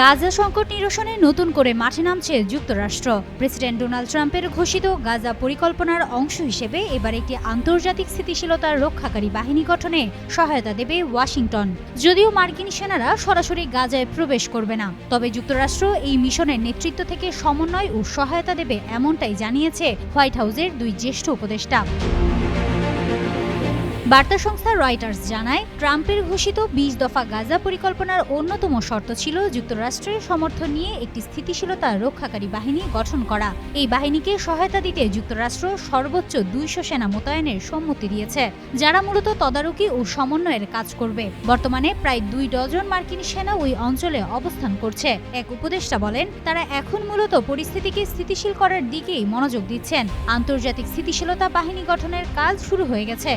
গাজা সংকট নিরসনে নতুন করে মাঠে নামছে যুক্তরাষ্ট্র। প্রেসিডেন্ট ডোনাল্ড ট্রাম্পের ঘোষিত গাজা পরিকল্পনার অংশ হিসেবে এবার একটি আন্তর্জাতিক স্থিতিশীলতার রক্ষাকারী বাহিনী গঠনে সহায়তা দেবে ওয়াশিংটন। যদিও মার্কিন সেনারা সরাসরি গাজায় প্রবেশ করবে না, তবে যুক্তরাষ্ট্র এই মিশনের নেতৃত্ব থেকে সমন্বয় ও সহায়তা দেবে এমনটাই জানিয়েছে হোয়াইট হাউসের দুই জ্যেষ্ঠ উপদেষ্টা। বার্তা সংস্থা রয়টার্স জানায়, ট্রাম্পের ঘোষিত বিশ দফা গাজা পরিকল্পনার অন্যতম শর্ত ছিল যুক্তরাষ্ট্রের সমর্থন নিয়ে একটি স্থিতিশীলতা রক্ষাকারী বাহিনী গঠন করা। এই বাহিনীকে সহায়তা দিতে যুক্তরাষ্ট্র সর্বোচ্চ দুইশো সেনা মোতায়েনের সম্মতি দিয়েছে, যারা মূলত তদারকি ও সমন্বয়ের কাজ করবে। বর্তমানে প্রায় দুই ডজন মার্কিন সেনা ওই অঞ্চলে অবস্থান করছে। এক উপদেষ্টা বলেন, তারা এখন মূলত পরিস্থিতিকে স্থিতিশীল করার দিকেই মনোযোগ দিচ্ছেন। আন্তর্জাতিক স্থিতিশীলতা বাহিনী গঠনের কাজ শুরু হয়ে গেছে।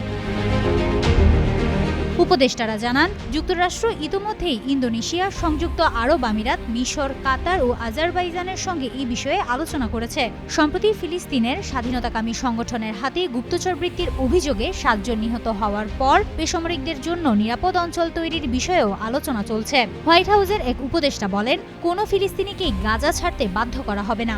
উপদেষ্টারা জানান, যুক্তরাষ্ট্র ইতোমধ্যেই ইন্দোনেশিয়া, সংযুক্ত আরব আমিরাত, মিশর, কাতার ও আজারবাইজানের সঙ্গে এই বিষয়ে আলোচনা করেছে। সম্প্রতি ফিলিস্তিনের স্বাধীনতাকামী সংগঠনের হাতে গুপ্তচর বৃত্তির অভিযোগে সাতজন নিহত হওয়ার পর বেসামরিকদের জন্য নিরাপদ অঞ্চল তৈরির বিষয়েও আলোচনা চলছে। হোয়াইট হাউসের এক উপদেষ্টা বলেন, কোনো ফিলিস্তিনিকেই গাজা ছাড়তে বাধ্য করা হবে না।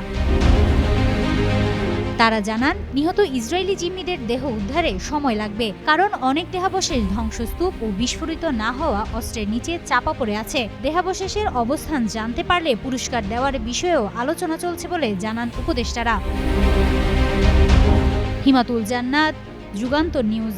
তারা জানান, নিহত ইসরায়েলি জিম্মিদের দেহ উদ্ধারে সময় লাগবে, কারণ অনেক দেহাবশেষ ধ্বংসস্তূপ ও বিস্ফোরিত না হওয়া অস্ত্রের নিচে চাপা পড়ে আছে। দেহাবশেষের অবস্থান জানতে পারলে পুরস্কার দেওয়ার বিষয়েও আলোচনা চলছে বলে জানান উপদেষ্টারা। হিমাতুল জান্নাত, যুগান্তর নিউজ।